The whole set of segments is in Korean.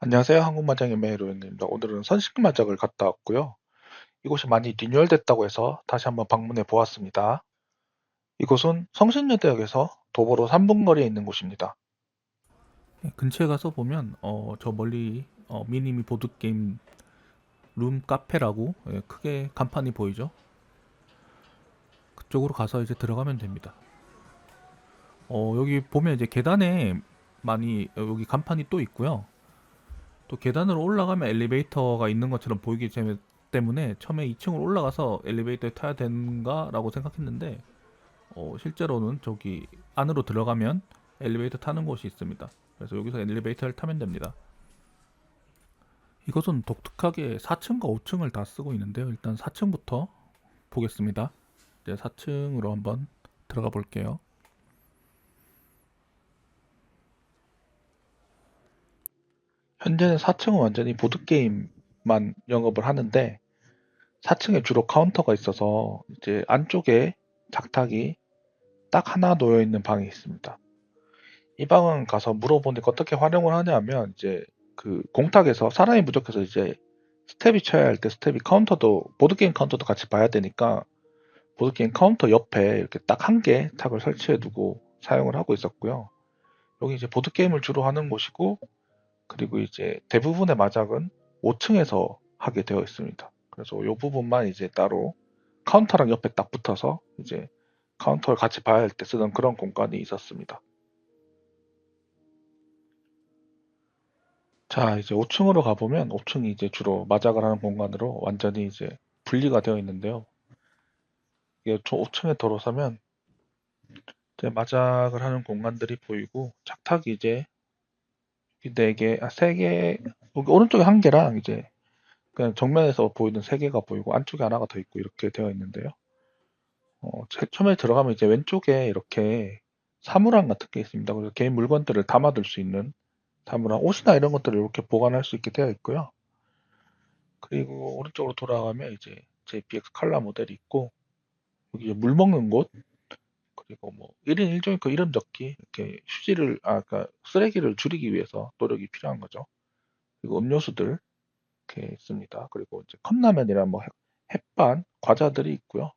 안녕하세요. 한국마장의 메이로입니다. 오늘은 선식마장을 갔다 왔고요. 이곳이 많이 리뉴얼됐다고 해서 다시 한번 방문해 보았습니다. 이곳은 성신여대역에서 도보로 3분 거리에 있는 곳입니다. 네, 근처에 가서 보면 어, 저 멀리 어, 미니미 보드게임 룸 카페라고 예, 크게 간판이 보이죠? 그쪽으로 가서 이제 들어가면 됩니다. 어, 여기 보면 이제 계단에 많이 어, 여기 간판이 또 있고요. 또 계단으로 올라가면 엘리베이터가 있는 것처럼 보이기 때- 때문에 처음에 2층으로 올라가서 엘리베이터에 타야 되는가라고 생각했는데 어, 실제로는 저기 안으로 들어가면 엘리베이터 타는 곳이 있습니다. 그래서 여기서 엘리베이터를 타면 됩니다. 이것은 독특하게 4층과 5층을 다 쓰고 있는데요. 일단 4층부터 보겠습니다. 이제 4층으로 한번 들어가 볼게요. 현재는 4층은 완전히 보드게임만 영업을 하는데 4층에 주로 카운터가 있어서 이제 안쪽에 작탁이 딱 하나 놓여 있는 방이 있습니다. 이 방은 가서 물어보니까 어떻게 활용을 하냐면 이제 그 공탁에서 사람이 부족해서 이제 스텝이 쳐야 할 때 스텝이 카운터도 보드게임 카운터도 같이 봐야 되니까 보드게임 카운터 옆에 이렇게 딱 한 개 탁을 설치해 두고 사용을 하고 있었고요. 여기 이제 보드게임을 주로 하는 곳이고 그리고 이제 대부분의 마작은 5층에서 하게 되어 있습니다. 그래서 이 부분만 이제 따로 카운터랑 옆에 딱 붙어서 이제 카운터를 같이 봐야 할 때 쓰는 그런 공간이 있었습니다. 자, 이제 5층으로 가보면 5층이 이제 주로 마작을 하는 공간으로 완전히 이제 분리가 되어 있는데요. 이게 5층에 들어서면 이제 마작을 하는 공간들이 보이고 작탁이 이제 네 개, 아, 세 개, 여기 오른쪽에 한 개랑 이제 그냥 정면에서 보이는 세 개가 보이고 안쪽에 하나가 더 있고 이렇게 되어 있는데요. 어, 제- 처음에 들어가면 이제 왼쪽에 이렇게 사물함 같은 게 있습니다. 그래서 개인 물건들을 담아둘 수 있는 사물함, 옷이나 이런 것들을 이렇게 보관할 수 있게 되어 있고요. 그리고 오른쪽으로 돌아가면 이제 JPX 칼라 모델이 있고 여기 물 먹는 곳 그리고 뭐 1인 1종이 그 이름 적기 이렇게 휴지를 아 그러니까 쓰레기를 줄이기 위해서 노력이 필요한 거죠. 그리고 음료수들 이렇게 있습니다. 그리고 이제 컵라면이랑 뭐 햇- 햇반, 과자들이 있고요.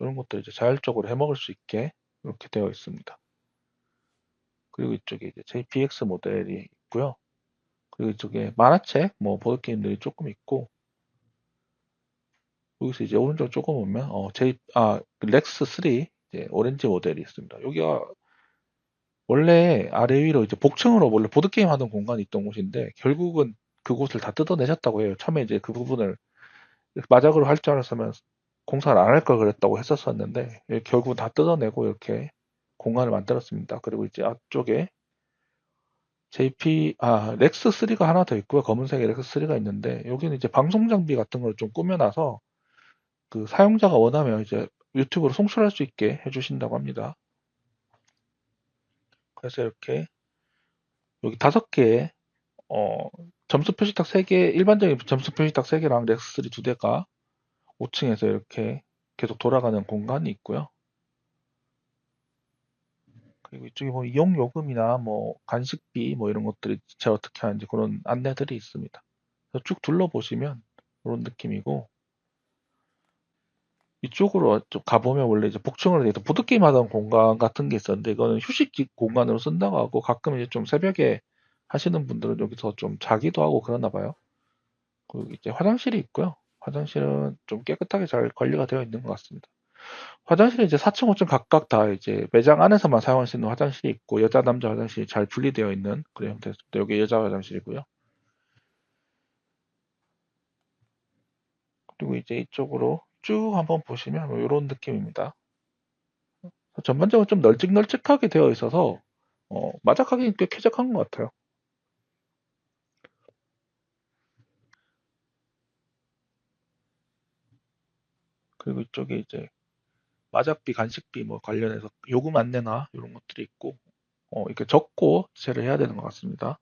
이런 것들 이제 자율적으로 해 먹을 수 있게 이렇게 되어 있습니다. 그리고 이쪽에 이제 JPX 모델이 있고요. 그리고 이쪽에 만화책, 뭐 보드게임들이 조금 있고 여기서 이제 오른쪽 조금 보면 어 J 아 렉스 3 이제 오렌지 모델이 있습니다. 여기가 원래 아래 위로 이제 복층으로 원래 보드게임 하던 공간이 있던 곳인데 결국은 그곳을 다 뜯어내셨다고 해요. 처음에 이제 그 부분을 마작으로 할 줄 알았으면 공사를 안 할 걸 그랬다고 했었었는데 예, 결국 다 뜯어내고 이렇게 공간을 만들었습니다. 그리고 이제 앞쪽에 JP 아 렉스 3가 하나 더 있고요. 검은색의 렉스 3가 있는데 여기는 이제 방송 장비 같은 걸 좀 꾸며놔서 그 사용자가 원하면 이제 유튜브로 송출할 수 있게 해주신다고 합니다. 그래서 이렇게 여기 다섯 개의 어, 점수 표시탁 3개, 일반적인 점수 표시탁 3개랑 렉스 3 2대가 5층에서 이렇게 계속 돌아가는 공간이 있고요. 그리고 이쪽에 뭐 이용 요금이나 뭐 간식비 뭐 이런 것들이 제 어떻게 하는지 그런 안내들이 있습니다. 쭉 둘러보시면 그런 느낌이고 이쪽으로 좀 가보면 원래 이제 복층으로 돼서 보드게임 하던 공간 같은 게 있었는데 이거는 휴식 공간으로 쓴다고 하고 가끔 이제 좀 새벽에 하시는 분들은 여기서 좀 자기도 하고 그러나 봐요. 그리고 이제 화장실이 있고요. 화장실은 좀 깨끗하게 잘 관리가 되어 있는 것 같습니다. 화장실은 이제 4층, 5층 각각 다 이제 매장 안에서만 사용할 수 있는 화장실이 있고 여자, 남자 화장실이 잘 분리되어 있는 그런 형태였습니다. 여기 여자 화장실이고요. 그리고 이제 이쪽으로 쭉 한번 보시면 뭐 이런 느낌입니다. 전반적으로 좀 널찍널찍하게 되어 있어서 어, 마작하기는 꽤 쾌적한 것 같아요. 그리고 이쪽에 이제 마작비, 간식비 뭐 관련해서 요금 안내나 이런 것들이 있고 어, 이렇게 적고 제를 해야 되는 것 같습니다.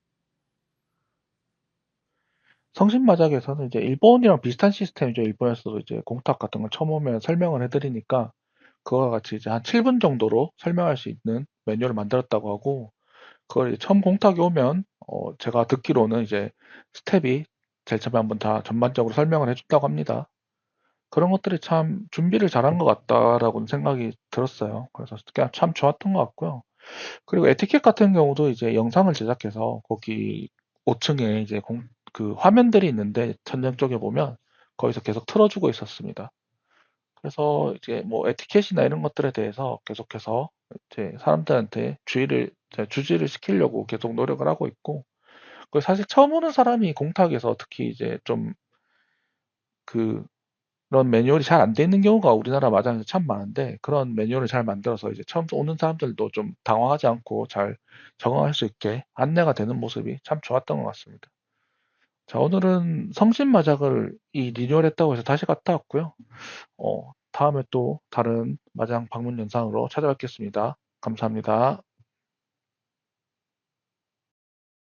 성신마작에서는 이제 일본이랑 비슷한 시스템이죠. 일본에서도 이제 공탁 같은 걸 처음 오면 설명을 해드리니까 그거와 같이 이제 한 7분 정도로 설명할 수 있는 메뉴를 만들었다고 하고 그걸 처음 공탁이 오면 어, 제가 듣기로는 이제 스텝이 제일 처음에 한번 다 전반적으로 설명을 해준다고 합니다. 그런 것들이 참 준비를 잘한 것 같다라고는 생각이 들었어요. 그래서 참 좋았던 것 같고요. 그리고 에티켓 같은 경우도 이제 영상을 제작해서 거기 5층에 이제 공- 그 화면들이 있는데 천장 쪽에 보면 거기서 계속 틀어주고 있었습니다. 그래서 이제 뭐 에티켓이나 이런 것들에 대해서 계속해서 이제 사람들한테 주의를 주지를 시키려고 계속 노력을 하고 있고 그 사실 처음 오는 사람이 공탁에서 특히 이제 좀 그 그런 매뉴얼이 잘 안 돼 있는 경우가 우리나라 마장에서 참 많은데 그런 매뉴얼을 잘 만들어서 이제 처음 오는 사람들도 좀 당황하지 않고 잘 적응할 수 있게 안내가 되는 모습이 참 좋았던 것 같습니다. 자, 오늘은 성신 마작을 이 리뉴얼 했다고 해서 다시 갔다 왔고요. 어, 다음에 또 다른 마장 방문 영상으로 찾아뵙겠습니다. 감사합니다.